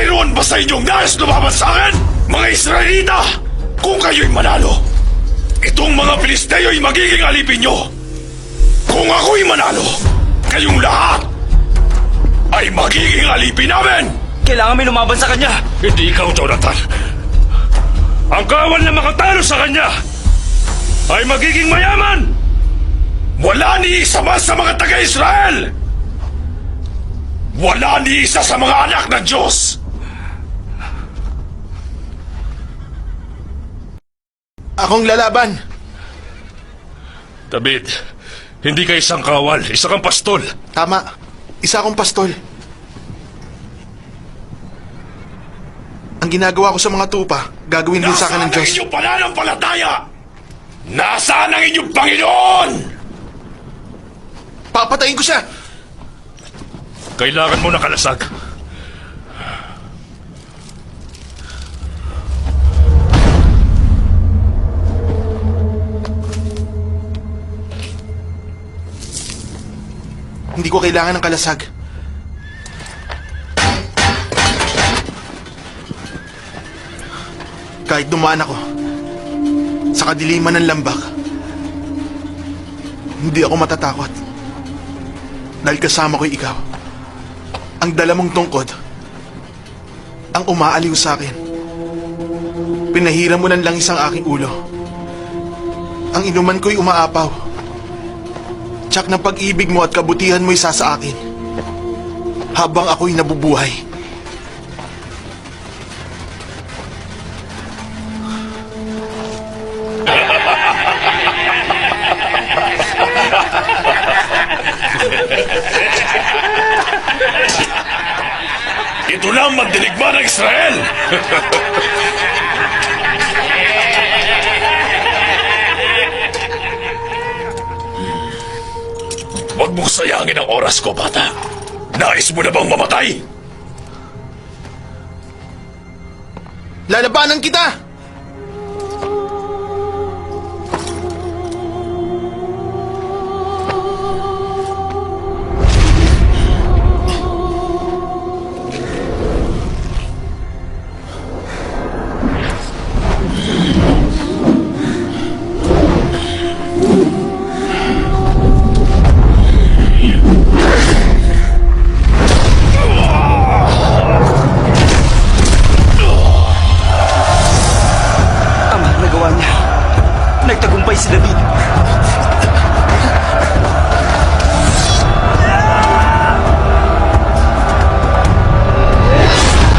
Mayroon ba sa inyong nais lumaban sa akin? Mga Israelita, kung kayo'y manalo, itong mga Filisteyo'y magiging alipin nyo. Kung ako'y manalo, kayong lahat ay magiging alipin namin! Kailangan may lumaban sa kanya. Hindi ikaw, Jonathan. Ang kawal na makatalo sa kanya ay magiging mayaman! Wala ni isa man sa mga taga-Israel! Wala ni isa sa mga anak ng Diyos! Akong lalaban. David, hindi ka isang kawal, isa kang pastol. Tama. Isa akong pastol. Ang ginagawa ko sa mga tupa, gagawin din sa akin ng Nasaan Diyos. ang inyong pananampalataya? Nasaan ang inyong Panginoon? Papatayin ko siya! Kailangan mo na Hindi ko kailangan ng kalasag. Kahit dumaan ako sa kadiliman ng lambak, hindi ako matatakot. Dahil kasama ko'y ikaw. Ang dala mong tungkod, ang umaaliw sa akin. Pinahiram mo ng langis ang aking ulo. Ang inuman ko'y umaapaw. Tsak ng pag-ibig mo at kabutihan mo isa sa akin. Habang ako'y nabubuhay. Ito na ang magdiligma ng Israel! Huwag mong sayangin ang oras ko, bata. Nais mo na bang mamatay? Lalabanan kita! de.